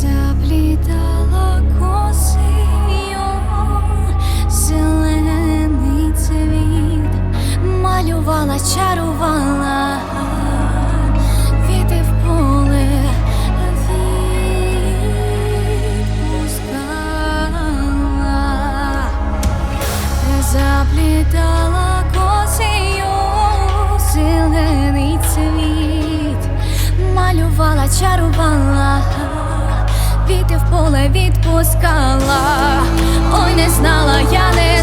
заплітала коси його зелений цвіт, малювала, чарувала, віти в поле відпускала. Поле відпускала. Ой, не знала, я не